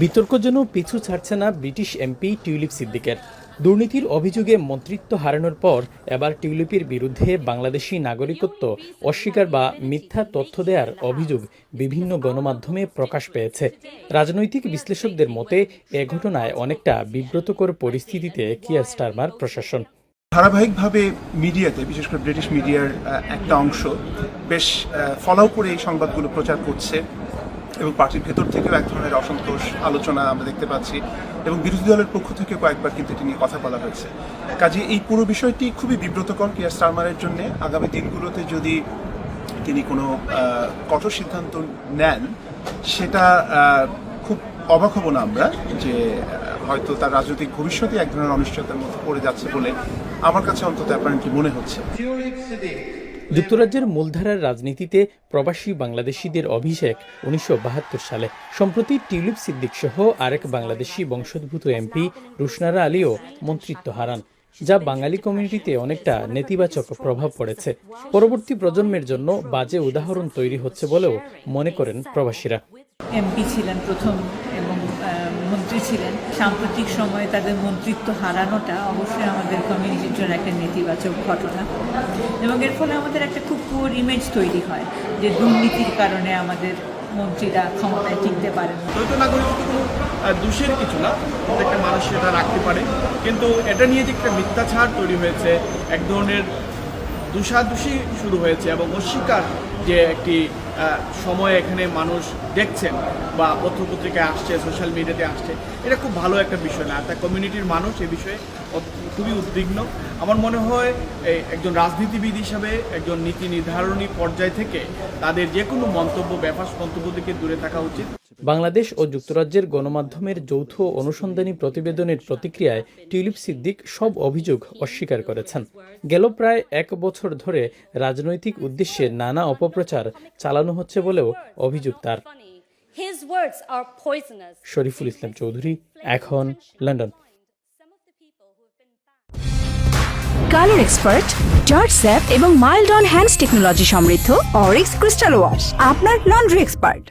বিতর্ক যেন পিছু ছাড়ছে না ব্রিটিশ এমপি টিউলিপ সিদ্দিকের। দুর্নীতির অভিযোগে মন্ত্রিত্ব হারানোর পর এবার টিউলিপের বিরুদ্ধে বাংলাদেশি নাগরিকত্ব অস্বীকার বা মিথ্যা তথ্য দেওয়ার অভিযোগ বিভিন্ন গণমাধ্যমে প্রকাশ পেয়েছে। রাজনৈতিক বিশ্লেষকদের মতে, এ ঘটনায় অনেকটা বিব্রতকর পরিস্থিতিতে কিয়ার স্টারমার প্রশাসন। ধারাবাহিকভাবে মিডিয়াতে, বিশেষ করে ব্রিটিশ মিডিয়ার একটা অংশ, বেশ ফলো করে এই সংবাদগুলো প্রচার করছে। এবং পার্টির ভেতর থেকেও এক ধরনের অসন্তোষ আলোচনা আমরা দেখতে পাচ্ছি এবং বিরোধী দলের পক্ষ থেকে কয়েকবার কিন্তু এটি নিয়ে কথা বলা হয়েছে। কাজে এই পুরো বিষয়টি খুবই বিব্রতকর কিয়ার স্টারমারের জন্য। আগামী দিনগুলোতে যদি তিনি কোনো কঠোর সিদ্ধান্ত নেন, সেটা খুব অবাক হব না আমরা যে হয়তো তার রাজনৈতিক ভবিষ্যতে এক ধরনের অনিশ্চয়তার মধ্যে পড়ে যাচ্ছে বলে আমার কাছে অন্তত অ্যাপারেন্টলি মনে হচ্ছে। যুক্তরাজ্যের মূলধারার রাজনীতিতে প্রবাসী বাংলাদেশিদের অভিষেক উনিশশো বাহাত্তর সালে। সম্প্রতি টিউলিপ সিদ্দিক সহ আরেক বাংলাদেশি বংশোদ্ভূত এমপি রুশনারা আলীও মন্ত্রিত্ব হারান, যা বাঙালি কমিউনিটিতে অনেকটা নেতিবাচক প্রভাব পড়েছে। পরবর্তী প্রজন্মের জন্য বাজে উদাহরণ তৈরি হচ্ছে বলেও মনে করেন প্রবাসীরা। এমপি ছিলেন প্রথম মন্ত্রী ছিলেন, সাম্প্রতিক সময়ে তাদের মন্ত্রিত্ব হারানোটা অবশ্যই আমাদের কমিউনিটির জন্য একটা নেতিবাচক ঘটনা। এবং এর ফলে আমাদের একটা খুব পুয়ার ইমেজ তৈরি হয় যে দুর্নীতির কারণে আমাদের মন্ত্রীরা ক্ষমতায় টিকতে পারেন দ্বৈত দোষের কিছু না, প্রত্যেকটা মানুষ সেটা রাখতে পারে। কিন্তু এটা নিয়ে যে একটা মিথ্যাচার তৈরি হয়েছে, এক ধরনের দোষাদোষি শুরু হয়েছে এবং অস্বীকার যে একটি সময় এখানে মানুষ দেখছেন বা পত্রপত্রিকায় আসছে সোশ্যাল মিডিয়াতে আসছে, এটা খুব ভালো একটা বিষয় না। একটা কমিউনিটির মানুষ এ বিষয়ে খুবই উদ্বিগ্ন। আমার মনে হয় একজন রাজনীতিবিদ হিসাবে, একজন নীতি নির্ধারণী পর্যায় থেকে তাদের যে কোনো মন্তব্য, ব্যাপার মন্তব্য থেকে দূরে থাকা উচিত। বাংলাদেশ ও যুক্তরাজ্যের গণমাধ্যমের যৌথ অনুসন্ধানী প্রতিবেদনের প্রতিক্রিয়ায় টিউলিপ সিদ্দিক সব অভিযোগ অস্বীকার করেছেন গেল প্রায় এক বছর ধরে রাজনৈতিক উদ্দেশ্যে নানা অপপ্রচার চালানো হচ্ছে বলেও অভিযোগ তার His words are poisonous. Shariful Islam Chowdhury এখন London. Colour expert George Sapp এবং মাইল্ড অন হ্যান্ডস টেকনোলজি সমৃদ্ধ অরিক্স ক্রিস্টাল ওয়াশ আপনার লন্ড্রি এক্সপার্ট